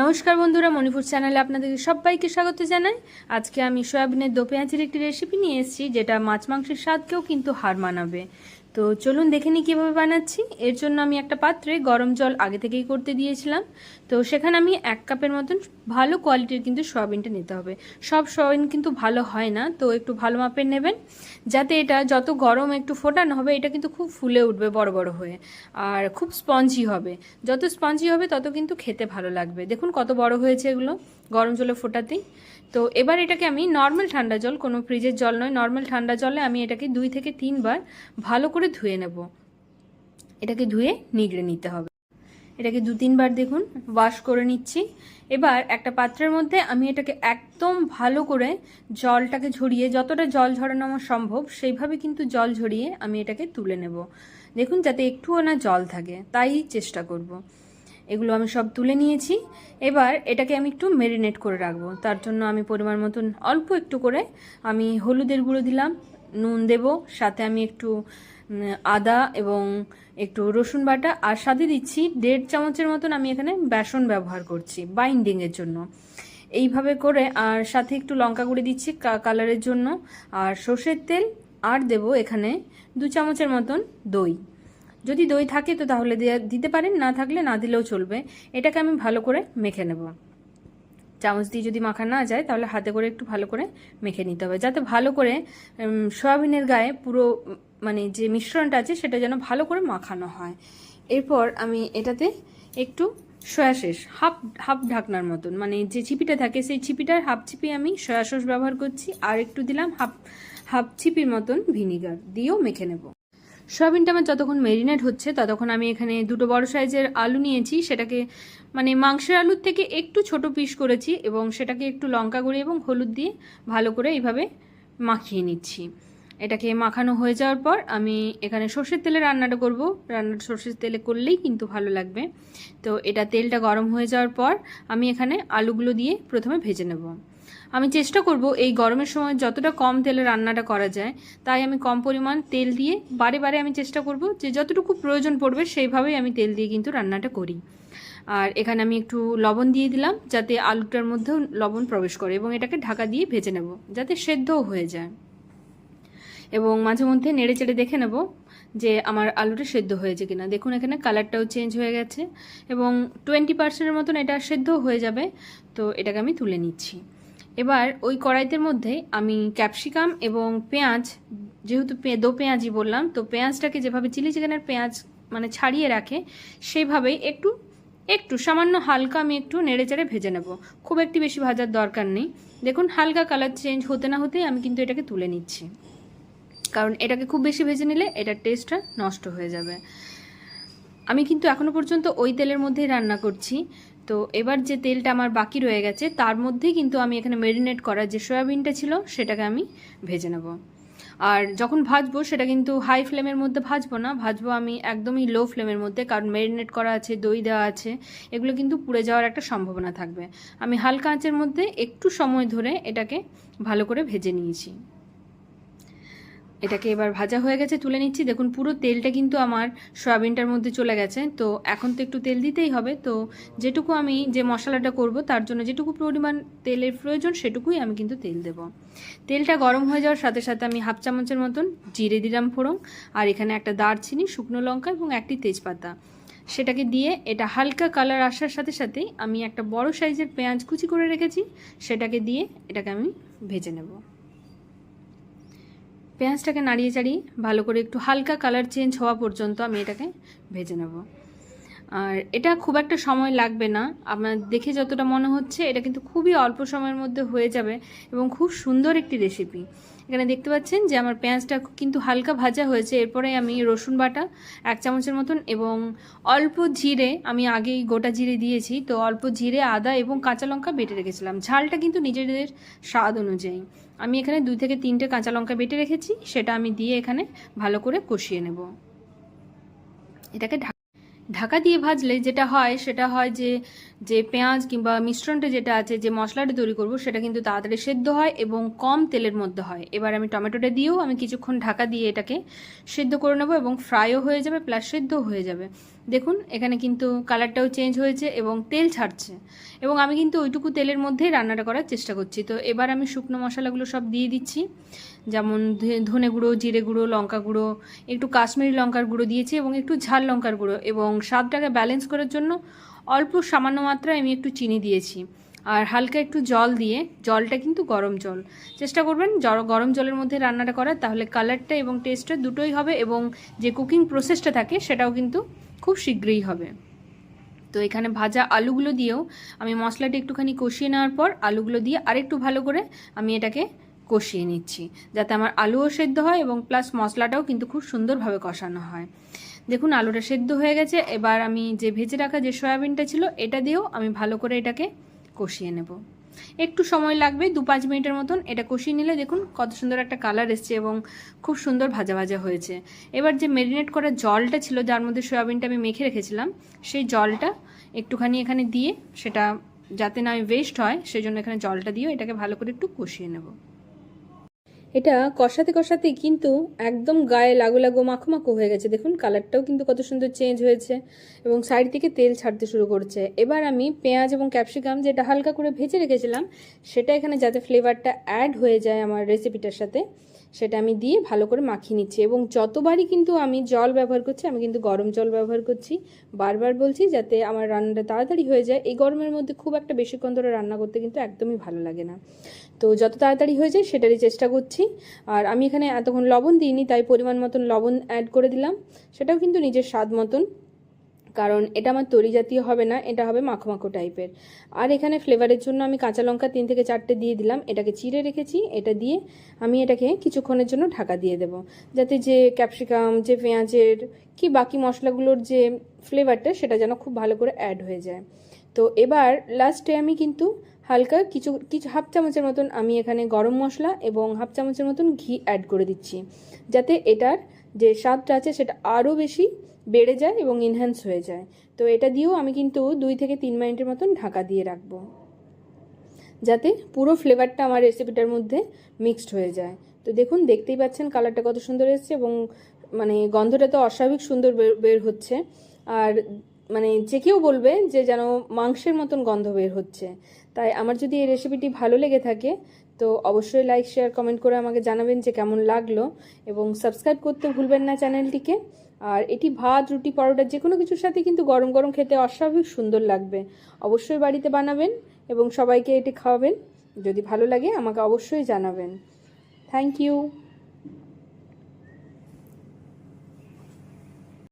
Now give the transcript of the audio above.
নমস্কার বন্ধুরা, মণিপুর চ্যানেলে আপনাদেরকে সবাইকে স্বাগত জানাই। আজকে আমি সয়াবিনের দো পেঁয়াজের একটি রেসিপি নিয়ে এসেছি, যেটা মাছ মাংসের স্বাদকেও কিন্তু হার মানাবে। তো চলুন দেখে নিই কীভাবে বানাচ্ছি। এর জন্য আমি একটা পাত্রে গরম জল আগে থেকেই করতে দিয়েছিলাম। তো সেখানে আমি এক কাপের মতন ভালো কোয়ালিটির কিন্তু সয়াবিনটা নিতে হবে। সব সয়াবিন কিন্তু ভালো হয় না, তো একটু ভালো মাপের নেবেন। যাতে এটা যত গরম একটু ফোটানো হবে, এটা কিন্তু খুব ফুলে উঠবে বড় বড় হয়ে। আর খুব স্পঞ্জি হবে। যত স্পঞ্জি হবে, তত কিন্তু খেতে ভালো লাগবে। দেখুন কত বড় হয়েছে এগুলো গরম জলে ফোটাতেই তো এবার এটাকে আমি নর্মাল ঠান্ডা জল, কোনো ফ্রিজের জল নয়, নর্মাল ঠান্ডা জলে আমি এটাকে দুই থেকে তিনবার ভালো করে ধুয়ে নেব। এটাকে ধুয়ে নিগড়ে নিতে হবে। এটাকে দু তিনবার দেখুন ওয়াশ করে নিচ্ছি। এবার একটা পাত্রের মধ্যে আমি এটাকে একদম ভালো করে জলটাকে ঝরিয়ে, যতটা জল ঝরানো আমার সম্ভব, সেইভাবে কিন্তু জল ঝরিয়ে আমি এটাকে তুলে নেব। দেখুন, যাতে একটুও না জল থাকে, তাই চেষ্টা করব। এগুলো আমি সব তুলে নিয়েছি। এবার এটাকে আমি একটু মেরিনেট করে রাখব। তার জন্য আমি পরিমাণ মতন অল্প একটু করে আমি হলুদের গুঁড়ো দিলাম, নুন দেব, সাথে আমি একটু আদা এবং একটু রসুন বাটা আর সাথে দিচ্ছি দেড় চামচের মতন আমি এখানে বেসন ব্যবহার করছি বাইন্ডিংয়ের জন্য। এইভাবে করে আর সাথে একটু লঙ্কা গুঁড়ি দিচ্ছি কালারের জন্য। আর সর্ষের তেল আর দেব এখানে দু চামচের মতন দই। যদি দই থাকে তো তাহলে দিতে পারেন, না থাকলে না দিলেও চলবে। এটাকে আমি ভালো করে মেখে নেব। চামচ দিয়ে যদি মাখা না যায় তাহলে হাতে করে একটু ভালো করে মেখে নিতে হবে, যাতে ভালো করে সয়াবিনের গায়ে পুরো মানে যে মিশ্রণটা আছে সেটা যেন ভালো করে মাখানো হয়। এরপর আমি এটাতে একটু সয়া শেষ হাফ হাফ ঢাকনার মতন। মানে যে ছিপিটা থাকে সেই ছিপিটার হাফ ছিপি আমি সয়া সস ব্যবহার করছি আর একটু দিলাম হাফ হাফ ছিপির মতন ভিনিগার দিয়েও মেখে নেব। সয়াবিনটা আমার যতক্ষণ মেরিনেট হচ্ছে ততক্ষণ আমি এখানে দুটো বড় সাইজের আলু নিয়েছি। সেটাকে মানে মাংসের আলুর থেকে একটু ছোট পিস করেছি এবং সেটাকে একটু লঙ্কা গুঁড়ি এবং হলুদ দিয়ে ভালো করে এইভাবে মাখিয়ে নিচ্ছি। এটাকে মাখানো হয়ে যাওয়ার পর আমি এখানে সর্ষের তেলে রান্নাটা করব। রান্নাটা সর্ষের তেলে করলেই কিন্তু ভালো লাগবে। তো এটা তেলটা গরম হয়ে যাওয়ার পর আমি এখানে আলুগুলো দিয়ে প্রথমে ভেজে নেব। আমি চেষ্টা করব এই গরমের সময় যতটা কম তেলে রান্নাটা করা যায়, তাই আমি কম পরিমাণ তেল দিয়ে বারে বারে আমি চেষ্টা করব যে যতটুকু প্রয়োজন পড়বে সেইভাবেই আমি তেল দিয়ে কিন্তু রান্নাটা করি। আর এখানে আমি একটু লবণ দিয়ে দিলাম যাতে আলুটার মধ্যেও লবণ প্রবেশ করে এবং এটাকে ঢাকা দিয়ে ভেজে নেব যাতে সেদ্ধও হয়ে যায়। এবং মাঝে মধ্যে নেড়ে চেড়ে দেখে নেব যে আমার আলুটা সেদ্ধ হয়েছে কিনা। দেখুন, এখানে কালারটাও চেঞ্জ হয়ে গেছে এবং টোয়েন্টি পার্সেন্টের মতন এটা সেদ্ধ হয়ে যাবে। তো এটাকে আমি তুলে নিচ্ছি। এবার ওই কড়াইতের মধ্যে আমি ক্যাপসিকাম এবং পেঁয়াজ, যেহেতু দো পেঁয়াজই বললাম, তো পেঁয়াজটাকে যেভাবে চিলি চিকেনের পেঁয়াজ মানে ছাড়িয়ে রাখে সেইভাবেই একটু একটু সামান্য হালকা আমি একটু নেড়ে চেড়ে ভেজে নেব। খুব একটি বেশি ভাজার দরকার নেই। দেখুন, হালকা কালার চেঞ্জ হতে না হতেই আমি কিন্তু এটাকে তুলে নিচ্ছি। কারণ এটাকে খুব বেশি ভেজে নিলে এটার টেস্টটা নষ্ট হয়ে যাবে। আমি কিন্তু এখনও পর্যন্ত ওই তেলের মধ্যেই রান্না করছি। তো এবার যে তেলটা আমার বাকি রয়ে গেছে, তার মধ্যেই কিন্তু আমি এখানে মেরিনেট করা যে সয়াবিনটা ছিল, সেটাকে আমি ভেজে নেব। আর যখন ভাজবো, সেটা কিন্তু হাই ফ্লেমের মধ্যে ভাজবো না, ভাজবো আমি একদমই লো ফ্লেমের মধ্যে, কারণ মেরিনেট করা আছে, দই দেওয়া আছে, এগুলো কিন্তু পুড়ে যাওয়ার একটা সম্ভাবনা থাকবে। আমি হালকা আঁচের মধ্যে একটু সময় ধরে এটাকে ভালো করে ভেজে নিয়েছি। এটাকে এবার ভাজা হয়ে গেছে, তুলে নিচ্ছি। দেখুন, পুরো তেলটা কিন্তু আমার সয়াবিনটার মধ্যে চলে গেছে। তো এখন তো একটু তেল দিতেই হবে। তো যেটুকু আমি যে মশলাটা করব, তার জন্য যেটুকু পরিমাণ তেলের প্রয়োজন, সেটুকুই আমি কিন্তু তেল দেব। তেলটা গরম হয়ে যাওয়ার সাথে সাথে আমি হাফ চামচের মতন জিরে দিলাম ফোড়ং আর এখানে একটা দারচিনি, শুকনো লঙ্কা এবং একটি তেজপাতা। সেটাকে দিয়ে এটা হালকা কালার আসার সাথে সাথেই আমি একটা বড় সাইজের পেঁয়াজ কুচি করে রেখেছি। সেটাকে দিয়ে এটাকে আমি ভেজে নেব। পেঁয়াজটাকে নাড়িয়ে চাড়িয়ে ভালো করে একটু হালকা কালার চেঞ্জ হওয়া পর্যন্ত আমি এটাকে ভেজে নেব। আর এটা খুব একটা সময় লাগবে না। আপনার দেখে যতটা মনে হচ্ছে, এটা কিন্তু খুবই অল্প সময়ের মধ্যে হয়ে যাবে এবং খুব সুন্দর একটি রেসিপি এখানে দেখতে পাচ্ছেন যে আমার পেঁয়াজটা কিন্তু হালকা ভাজা হয়েছে। এরপরে আমি রসুন বাটা এক চামচের মতন এবং অল্প জিরে, আমি আগেই গোটা জিরে দিয়েছি, তো অল্প জিরে, আদা এবং কাঁচা লঙ্কা বেটে রেখেছিলাম। ঝালটা কিন্তু নিজেদের স্বাদ অনুযায়ী। আমি এখানে দুই থেকে তিনটে কাঁচা লঙ্কা বেটে রেখেছি, সেটা আমি দিয়ে এখানে ভালো করে কষিয়ে নেব। এটাকে ঢাকা দিয়ে ভাজলে যেটা হয়, সেটা হয় যে যে পেঁয়াজ কিংবা মিশ্রণটা যেটা আছে, যে মশলাটা তৈরি করব, সেটা কিন্তু তাড়াতাড়ি সেদ্ধ হয় এবং কম তেলের মধ্যে হয়। এবার আমি টমেটোটা দিয়েও আমি কিছুক্ষণ ঢাকা দিয়ে এটাকে সেদ্ধ করে নেব এবং ফ্রাইও হয়ে যাবে, প্লাস সেদ্ধও হয়ে যাবে। দেখুন, এখানে কিন্তু কালারটাও চেঞ্জ হয়েছে এবং তেল ছাড়ছে এবং আমি কিন্তু ওইটুকু তেলের মধ্যেই রান্নাটা করার চেষ্টা করছি। তো এবার আমি শুকনো মশলাগুলো সব দিয়ে দিচ্ছি। যেমন ধনে গুঁড়ো, জিরে গুঁড়ো, লঙ্কা গুঁড়ো, একটু কাশ্মীরি লঙ্কার গুঁড়ো দিয়েছি এবং একটু ঝাল লঙ্কার গুঁড়ো এবং স্বাদটাকে ব্যালেন্স করার জন্য অল্প সামান্য মাত্রায় আমি একটু চিনি দিয়েছি। আর হালকা একটু জল দিয়ে, জলটা কিন্তু গরম জল। চেষ্টা করবেন গরম জলের মধ্যে রান্নাটা করার, তাহলে কালারটা এবং টেস্টটা দুটোই হবে এবং যে কুকিং প্রসেসটা থাকে সেটাও কিন্তু খুব শীঘ্রই হবে। তো এখানে ভাজা আলুগুলো দিয়েও আমি মশলাটা একটুখানি কষিয়ে নেওয়ার পর আলুগুলো দিয়ে আরেকটু ভালো করে আমি এটাকে কষিয়ে নিচ্ছি, যাতে আমার আলুও সেদ্ধ হয় এবং প্লাস মশলাটাও কিন্তু খুব সুন্দরভাবে কষানো হয়। দেখুন, আলুটা সেদ্ধ হয়ে গেছে, এবার আমি যে ভেজে রাখা যে সয়াবিনটা ছিল, এটা দিয়েও আমি ভালো করে এটাকে কষিয়ে নেব। একটু সময় লাগবে, দু পাঁচ মিনিটের মতন এটা কষিয়ে নিলে দেখুন কত সুন্দর একটা কালার এসছে এবং খুব সুন্দর ভাজা ভাজা হয়েছে। এবার যে মেরিনেট করা জলটা ছিল, যার মধ্যে সয়াবিনটা আমি মেখে রেখেছিলাম, সেই জলটা একটুখানি এখানে দিয়ে সেটা যাতে না ওয়েস্ট হয় সেই জন্য এখানে জলটা দিয়ে এটাকে ভালো করে একটু কষিয়ে নেব। এটা কষাতে কষাতে কিন্তু একদম গায়ে লাগো লাগো মাখো মাখো হয়ে গেছে। দেখুন, কালারটাও কিন্তু কত সুন্দর চেঞ্জ হয়েছে এবং সাইড থেকে তেল ছাড়তে শুরু করছে। এবার আমি পেঁয়াজ এবং ক্যাপসিকাম যেটা হালকা করে ভেজে রেখেছিলাম, সেটা এখানে যাতে ফ্লেভারটা অ্যাড হয়ে যায় আমার রেসিপিটার সাথে। সেটা আমি দিয়ে ভালো করে মাখিয়ে নিচ্ছি। এবং যতবারই কিন্তু আমি জল ব্যবহার করছি, আমি কিন্তু গরম জল ব্যবহার করছি। বারবার বলছি যাতে আমার রান্নাটা তাড়াতাড়ি হয়ে যায়। এই গরমের মধ্যে খুব একটা বেশিক্ষণ ধরে রান্না করতে কিন্তু একদমই ভালো লাগে না। তো যত তাড়াতাড়ি হয়ে যায়, সেটারই চেষ্টা করছি। আর আমি এখানে এতক্ষণ লবণ দিইনি, তাই পরিমাণ মতন লবণ অ্যাড করে দিলাম। সেটাও কিন্তু নিজের স্বাদ মতন। কারণ এটা আমার তরি জাতীয় হবে না, এটা হবে মাখো মাখো টাইপের আর এখানে ফ্লেভারের জন্য আমি কাঁচা লঙ্কা তিন থেকে চারটে দিয়ে দিলাম, এটাকে চিড়ে রেখেছি, এটা দিয়ে আমি এটাকে কিছুক্ষণের জন্য ঢাকা দিয়ে দেব। যাতে যে ক্যাপসিকাম যে পেঁয়াজের কি বাকি মশলাগুলোর যে ফ্লেভারটা সেটা যেন খুব ভালো করে অ্যাড হয়ে যায়। তো এবার লাস্টে আমি কিন্তু হালকা কিছু কিছু হাফ চামচের মতন আমি এখানে গরম মশলা এবং হাফ চামচের মতন ঘি অ্যাড করে দিচ্ছি। যাতে এটার যে স্বাদটা আছে, সেটা আরও বেশি বেড়ে যায় এবং ইনহ্যান্স হয়ে যায়। তো এটা দিয়েও আমি কিন্তু দুই থেকে তিন মিনিটের মতন ঢাকা দিয়ে রাখব। যাতে পুরো ফ্লেভারটা আমার রেসিপিটার মধ্যে মিক্সড হয়ে যায়। তো দেখুন, দেখতেই পাচ্ছেন কালারটা কত সুন্দর এসেছে এবং মানে গন্ধটা তো অস্বাভাবিক সুন্দর বের হচ্ছে। আর মানে যে কেউ বলবে যে যেন মাংসের মতন গন্ধ বের হচ্ছে। তাই আমার যদি এই রেসিপিটি ভালো লেগে থাকে, তো অবশ্যই লাইক শেয়ার কমেন্ট করে আমাকে জানাবেন যে কেমন লাগল। এবং সাবস্ক্রাইব করতে ভুলবেন না চ্যানেলটিকে আর এটি ভাত, রুটি, পরোটা যে কোনো কিছুর সাথে কিন্তু গরম গরম খেতে অস্বাভাবিক সুন্দর লাগবে। অবশ্যই বাড়িতে বানাবেন এবং সবাইকে এটি খাওয়াবেন। যদি ভালো লাগে আমাকে অবশ্যই জানাবেন। Thank you